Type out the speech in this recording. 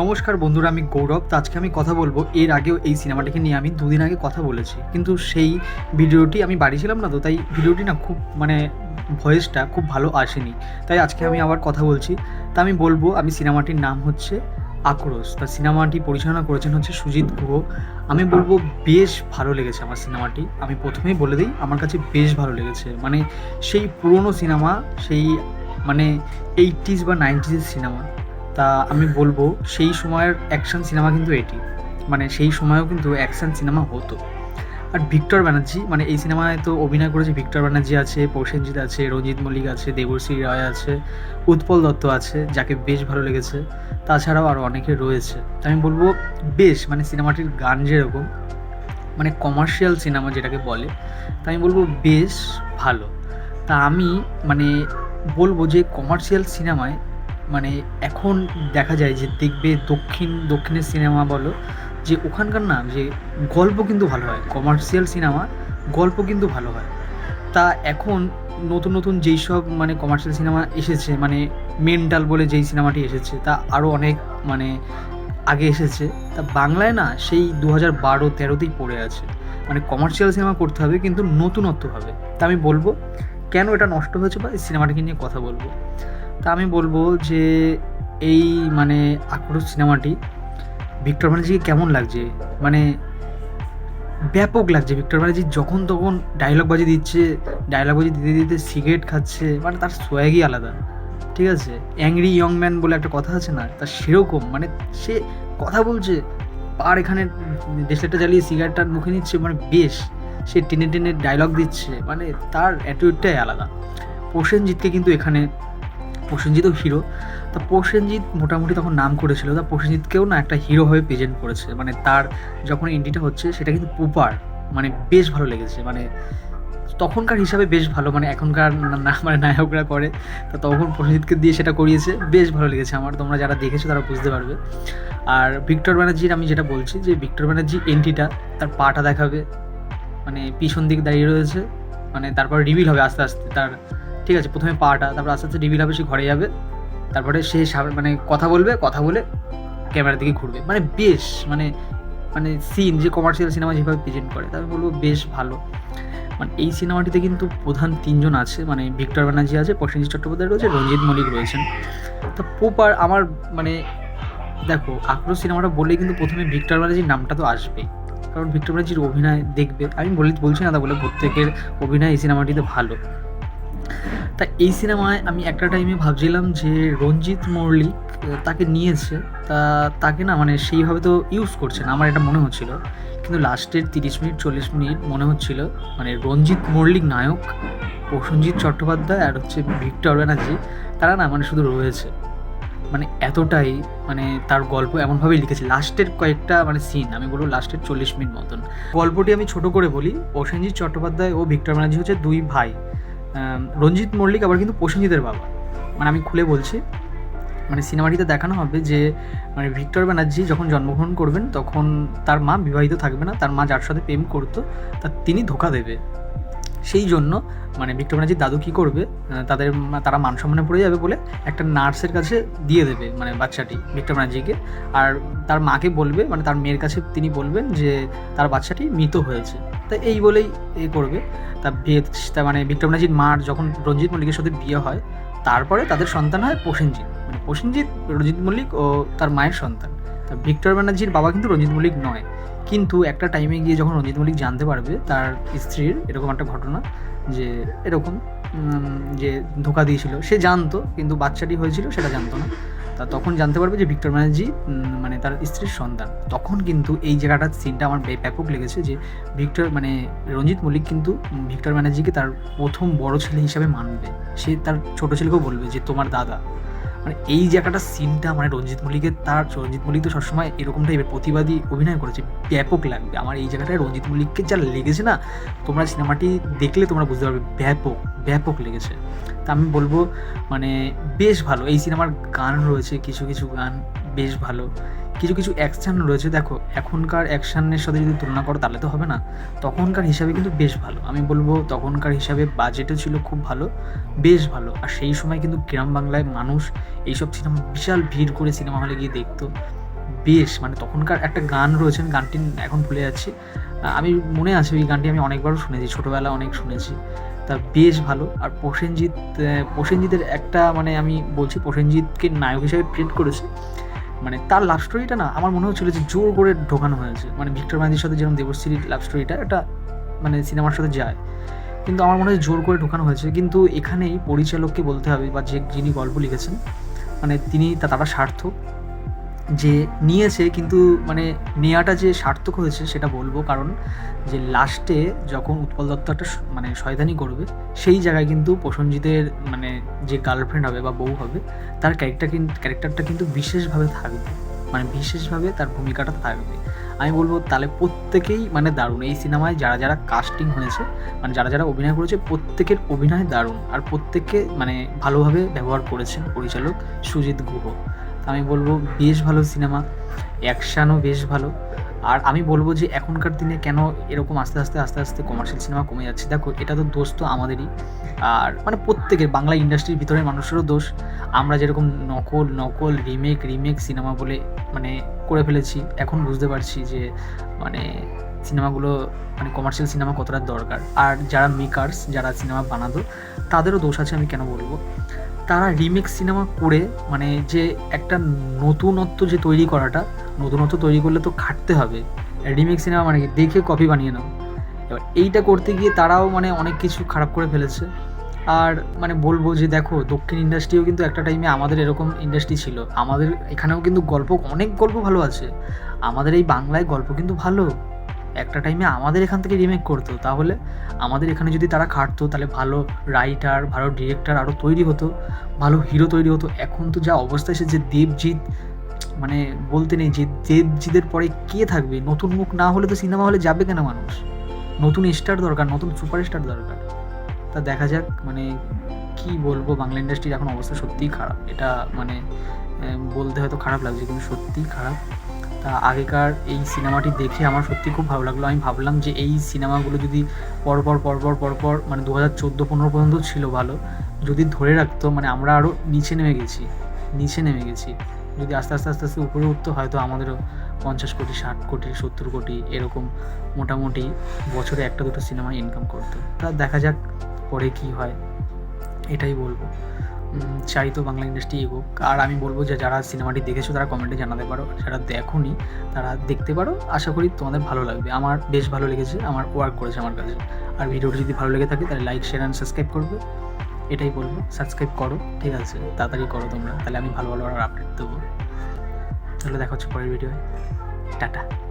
নমস্কার বন্ধুরা, আমি গৌরব। তো আজকে আমি কথা বলব, এর আগেও এই সিনেমাটাকে নিয়ে আমি দুদিন আগে কথা বলেছি। কিন্তু সেই ভিডিওটি আমি বাড়ি ছিলাম না তো, তাই ভিডিওটি না খুব মানে ভয়েসটা খুব ভালো আসেনি। তাই আজকে আমি আবার কথা বলছি। তা আমি বলব, আমি সিনেমাটির নাম হচ্ছে আক্রোশ। তা সিনেমাটি পরিচালনা করেছেন হচ্ছে সুজিত গুহ। আমি বলব, বেশ ভালো লেগেছে আমার সিনেমাটি। আমি প্রথমেই বলে দিই, আমার কাছে বেশ ভালো লেগেছে। মানে সেই পুরনো সিনেমা, সেই মানে এইটিস বা নাইনটিসের সিনেমা তা আমি বলব, সেই সময়ের অ্যাকশন সিনেমা কিন্তু এটি। মানে সেই সময়েও কিন্তু অ্যাকশন সিনেমা হতো। আর ভিক্টর ব্যানার্জি মানে এই সিনেমায় তো অভিনয় করেছে ভিক্টর ব্যানার্জি আছে, প্রসেনজিৎ আছে, রঞ্জিত মল্লিক আছে, দেবশ্রী রায় আছে, উৎপল দত্ত আছে, যাকে বেশ ভালো লেগেছে। তাছাড়াও আরও অনেকে রয়েছে। তা আমি বলব, বেশ মানে সিনেমাটির গান যেরকম মানে কমার্শিয়াল সিনেমা যেটাকে বলে, তা আমি বলব বেশ ভালো। তা আমি মানে বলব যে কমার্শিয়াল সিনেমায় মানে এখন দেখা যায় যে দেখবে দক্ষিণ, দক্ষিণের সিনেমা বলো, যে ওখানকার না যে গল্প কিন্তু ভালো হয় কমার্শিয়াল সিনেমা গল্প কিন্তু ভালো হয়। তা এখন নতুন নতুন যেই সব মানে কমার্শিয়াল সিনেমা এসেছে মানে মেন্টাল বলে যেই সিনেমাটি এসেছে, তা আরও অনেক মানে আগে এসেছে। তা বাংলায় না সেই দু হাজার বারো, তেরোতেই পড়ে আছে। মানে কমার্শিয়াল সিনেমা করতে হবে কিন্তু নতুনত্বভাবে তা আমি বলব, কেন এটা নষ্ট হয়েছে বা এই সিনেমাটাকে নিয়ে কথা বলব? তা আমি বলব যে এই মানে আক্রোশ সিনেমাটি ভিক্টর ব্যানার্জিকে কেমন লাগছে? মানে ব্যাপক লাগছে। ভিক্টর ব্যানার্জি যখন তখন ডায়লগ বাজি দিচ্ছে ডায়লগ বাজি দিতে দিতে সিগারেট খাচ্ছে মানে তার সোয়াগই আলাদা। ঠিক আছে? অ্যাংরি ইয়ং ম্যান বলে একটা কথা আছে না? তা সেরকম মানে সে কথা বলছে আর এখানে দেশলেটটা জ্বালিয়ে সিগারেটটা মুখে নিচ্ছে মানে বেশ, সে টেনে টেনে ডায়লগ দিচ্ছে মানে তার অ্যাটিটিউডটাই আলাদা। প্রসেনজিৎকে কিন্তু এখানে প্রসেনজিৎও হিরো তা প্রসেনজিৎ মোটামুটি তখন নাম করেছিল। তা প্রসেনজিৎকেও না একটা হিরো হয়ে প্রেজেন্ট করেছে। মানে তার যখন এন্ট্রিটা হচ্ছে, সেটা কিন্তু প্রপার মানে বেশ ভালো লেগেছে। মানে তখনকার হিসাবে বেশ ভালো। মানে এখনকার না মানে নায়করা করে। তো তখন প্রসেনজিৎকে দিয়ে সেটা করিয়েছে। বেশ ভালো লেগেছে আমার। তোমরা যারা দেখেছ, তারা বুঝতে পারবে। আর ভিক্টর ব্যানার্জির আমি যেটা বলছি, যে ভিক্টর ব্যানার্জি এন্ট্রিটা তার পাটা দেখাবে। মানে পিছন দিক দাঁড়িয়ে রয়েছে। মানে তারপর রিভিল হবে আস্তে আস্তে তার ঠিক আছে, প্রথমে পাটা, তারপর আস্তে আস্তে রিভিল হবে, সে ঘরে যাবে। তারপরে সে মানে কথা বলবে, কথা বলে ক্যামেরার দিকে ঘুরবে। মানে বেশ মানে মানে সিন যে কমার্শিয়াল সিনেমা যেভাবে প্রেজেন্ট করে তাহলে বলব বেশ ভালো। মানে এই সিনেমাটিতে কিন্তু প্রধান তিনজন আছে মানে ভিক্টর ব্যানার্জি আছে, প্রসেনজিৎ চট্টোপাধ্যায় রয়েছে, রঞ্জিত মল্লিক রয়েছেন। তো পোপার আমার মানে দেখো, আক্রোশ সিনেমাটা বললে কিন্তু প্রথমে ভিক্টর ব্যানার্জির নামটা তো আসবেই কারণ ভিক্টর ব্যানার্জির অভিনয় দেখবে, আমি বলি, বলছি না তা বলে প্রত্যেকের অভিনয় এই সিনেমাটিতে ভালো। তা এই সিনেমায় আমি একটা টাইমে ভাবছিলাম যে রঞ্জিত মল্লিক তাকে নিয়েছে। তা তাকে না মানে সেইভাবে তো ইউজ করছে না, আমার এটা মনে হচ্ছিল। কিন্তু লাস্টের তিরিশ মিনিট, চল্লিশ মিনিট মনে হচ্ছিল মানে রঞ্জিত মল্লিক নায়ক, প্রসেনজিৎ চট্টোপাধ্যায় আর হচ্ছে ভিক্টর ব্যানার্জি, তারা না মানে শুধু রয়েছে। মানে এতটাই মানে তার গল্প এমনভাবেই লিখেছে। লাস্টের কয়েকটা মানে সিন আমি বলব লাস্টের চল্লিশ মিনিট মতন। গল্পটি আমি ছোট করে বলি, প্রসেনজিৎ চট্টোপাধ্যায় ও ভিক্টর ব্যানার্জি হচ্ছে দুই ভাই। রঞ্জিত মল্লিক আবার কিন্তু প্রসেনজিতের বাবা। মানে আমি খুলে বলছি মানে সিনেমাটিতে দেখানো হবে যে মানে ভিক্টর ব্যানার্জি যখন জন্মগ্রহণ করবেন, তখন তার মা বিবাহিত থাকবে না, তার মা যার সাথে প্রেম করতো, তা তিনি ধোকা দেবে। সেই জন্য মানে ভিক্টর ব্যানার্জির দাদু কী করবে তাদের তারা মান সম্মানে পড়ে যাবে বলে একটা নার্সের কাছে দিয়ে দেবে মানে বাচ্চাটি ভিক্টর ব্যানার্জিকে। আর তার মাকে বলবে মানে তার মেয়ের কাছে তিনি বলবেন যে, তার বাচ্চাটি মৃত হয়েছে। তা এই বলেই এ করবে। তা বিয়ে তা মানে ভিক্টর ব্যানার্জির মার যখন রঞ্জিত মল্লিকের সাথে বিয়ে হয়, তারপরে তাদের সন্তান হয় প্রসেনজিৎ। মানে প্রসেনজিৎ, রঞ্জিত মল্লিক ও তার মায়ের সন্তান। তা ভিক্টর ব্যানার্জির বাবা কিন্তু রঞ্জিত মল্লিক নয়। কিন্তু একটা টাইমে গিয়ে যখন রঞ্জিত মল্লিক জানতে পারবে, তার স্ত্রীর এরকম একটা ঘটনা যে এরকম যে ধোকা দিয়েছিল, সে জানতো, কিন্তু বাচ্চাটি হয়েছিল সেটা জানতো না। তা তখন জানতে পারবে যে ভিক্টর ব্যানার্জি মানে তার স্ত্রীর সন্তান। তখন কিন্তু এই জায়গাটার সিনটা আমার ব্যাপক লেগেছে যে ভিক্টর মানে রঞ্জিত মল্লিক কিন্তু ভিক্টর ব্যানার্জিকে তার প্রথম বড় ছেলে হিসাবে মানবে। সে তার ছোট ছেলেকেও বলবে যে তোমার দাদা। মানে এই জায়গাটা সিনটা মানে রঞ্জিত মল্লিকের, তার রঞ্জিত মল্লিক তো সবসময় এরকম টাইপের প্রতিবাদী অভিনয় করেছে, ব্যাপক লাগবে। আমার এই জায়গাটায় রঞ্জিত মল্লিককে যা লেগেছে না, তোমরা সিনেমাটি দেখলে তোমরা বুঝতে পারবে, ব্যাপক ব্যাপক লেগেছে। তা আমি বলব মানে বেশ ভালো, এই সিনেমার গান রয়েছে, কিছু কিছু গান বেশ ভালো। কিছু কিছু অ্যাকশান রয়েছে। দেখো, এখনকার অ্যাকশানের সাথে যদি তুলনা করো, তাহলে তো হবে না। তখনকার হিসাবে কিন্তু বেশ ভালো। আমি বলব, তখনকার হিসাবে বাজেটও ছিল খুব ভালো, বেশ ভালো। আর সেই সময় কিন্তু গ্রাম বাংলায় মানুষ এইসব সিনেমা বিশাল ভিড় করে সিনেমা হলে গিয়ে দেখতো। বেশ মানে তখনকার একটা গান রয়েছে, গানটি এখন ভুলে যাচ্ছি। আমি, মনে আছে ওই গানটি আমি অনেকবারও শুনেছি ছোটোবেলা অনেক শুনেছি। তা বেশ ভালো। আর প্রসেনজিৎ প্রসেনজিতের একটা মানে আমি বলছি প্রসেনজিৎকে নায়ক হিসেবে প্রিন্ট করেছে। মানে তার লাভ স্টোরিটা না আমার মনে হচ্ছিল যে জোর করে ঢোকানো হয়েছে। মানে ভিক্টর ব্যানার্জির সাথে যেরকম দেবশ্রীর লাভ স্টোরিটা এটা মানে সিনেমার সাথে যায়। কিন্তু আমার মনে হয় জোর করে ঢোকানো হয়েছে। কিন্তু এখানেই পরিচালককে বলতে হবে বা যে যিনি গল্প লিখেছেন মানে তিনি তারা সার্থক। যে নিয়েছে, কিন্তু মানে নেওয়াটা যে সার্থক হয়েছে সেটা বলব। কারণ যে লাস্টে যখন উৎপল দত্ত একটা মানে শয়তানি করবে, সেই জায়গায় কিন্তু প্রসেনজিতের মানে যে গার্লফ্রেন্ড হবে বা বউ হবে, তার ক্যারেক্টার কিন্তু ক্যারেক্টারটা কিন্তু বিশেষভাবে থাকবে। মানে বিশেষভাবে তার ভূমিকাটা থাকবে। আমি বলব তাহলে প্রত্যেকেই মানে দারুণ। এই সিনেমায় যারা যারা কাস্টিং হয়েছে মানে যারা যারা অভিনয় করেছে, প্রত্যেকের অভিনয় দারুণ। আর প্রত্যেককে মানে ভালোভাবে ব্যবহার করেছেন পরিচালক সুজিত গুহ। আমি বলব বেশ ভালো সিনেমা অ্যাকশানও বেশ ভালো। আর আমি বলব যে এখনকার দিনে কেন এরকম আস্তে আস্তে আস্তে আস্তে কমার্শিয়াল সিনেমা কমে যাচ্ছে? দেখো, এটা তো দোষ তো আমাদেরই। আর মানে প্রত্যেকের, বাংলা ইন্ডাস্ট্রির ভিতরে মানুষেরও দোষ। আমরা যেরকম নকল নকল রিমেক রিমেক সিনেমা বলে মানে করে ফেলেছি, এখন বুঝতে পারছি যে মানে সিনেমাগুলো মানে কমার্শিয়াল সিনেমা কতটা দরকার? আর যারা মেকার্স যারা সিনেমা বানাতো, তাদেরও দোষ আছে আমি কেন বলব? তারা রিমেক সিনেমা করে মানে যে একটা নতুনত্ব যে তৈরি করাটা, নতুনত্ব তৈরি করলে তো খাটতে হবে। রিমেক সিনেমা মানে দেখে কপি বানিয়ে নাও। এবার এইটা করতে গিয়ে তারাও মানে অনেক কিছু খারাপ করে ফেলেছে। আর মানে বলব যে দেখো, দক্ষিণ ইন্ডাস্ট্রিও কিন্তু একটা টাইমে আমাদের এরকম ইন্ডাস্ট্রি ছিল। আমাদের এখানেও কিন্তু গল্প, অনেক গল্প ভালো আছে। আমাদের এই বাংলায় গল্প কিন্তু ভালো। একটা টাইমে আমাদের এখান থেকে রিমেক করতো। তাহলে আমাদের এখানে যদি তারা খাটতো, তাহলে ভালো রাইটার ভালো ডিরেক্টর আরও তৈরি হতো, ভালো হিরো তৈরি হতো। এখন তো যা অবস্থা এসেছে দেবজিৎ মানে বলতে নেই যে দেবজিতের পরে কে থাকবে? নতুন মুখ না হলে তো সিনেমা হলে যাবে কেন মানুষ? নতুন স্টার দরকার, নতুন সুপার সুপারস্টার দরকার। তা দেখা যাক মানে কি বলব, বাংলা ইন্ডাস্ট্রির এখন অবস্থা সত্যিই খারাপ। এটা মানে বলতে হয়তো খারাপ লাগছে, কিন্তু সত্যিই খারাপ। আগেকার এই সিনেমাটি দেখে আমার সত্যি খুব ভালো লাগল। আমি ভাবলাম যে এই সিনেমাগুলো যদি পরপর পরপর পরপর মানে দু হাজার চোদ্দ, পনেরো পর্যন্ত ছিল ভালো, যদি ধরে রাখতো মানে আমরা আরও নিচে নেমে গেছি, নিচে নেমে গেছি। যদি আস্তে আস্তে আস্তে আস্তে উপরে উঠতো, হয়তো আমাদেরও পঞ্চাশ কোটি, ষাট কোটি, সত্তর কোটি এরকম মোটামুটি বছরে একটা, দুটো সিনেমা ইনকাম করতো। তা দেখা যাক পরে কি হয়, এটাই বলব। চাই তো বাংলা ইন্ডাস্ট্রি এগোক। আর আমি বলব যে, যারা সিনেমাটি দেখেছ, তারা কমেন্টে জানাতে পারো। যারা দেখোনি, তারা দেখতে পারো। আশা করি তোমাদের ভালো লাগবে। আমার বেশ ভালো লেগেছে, আমার ওয়ার্ক করেছে আমার কাছে। আর ভিডিওটি যদি ভালো লেগে থাকে, তাহলে লাইক শেয়ার অ্যান্ড সাবস্ক্রাইব করবে। এটাই বলব সাবস্ক্রাইব করো, ঠিক আছে? তাড়াতাড়ি করো তোমরা। তাহলে আমি ভালো ভালো আর আপডেট দেবো। তাহলে দেখা হচ্ছে পরের ভিডিও টাটা।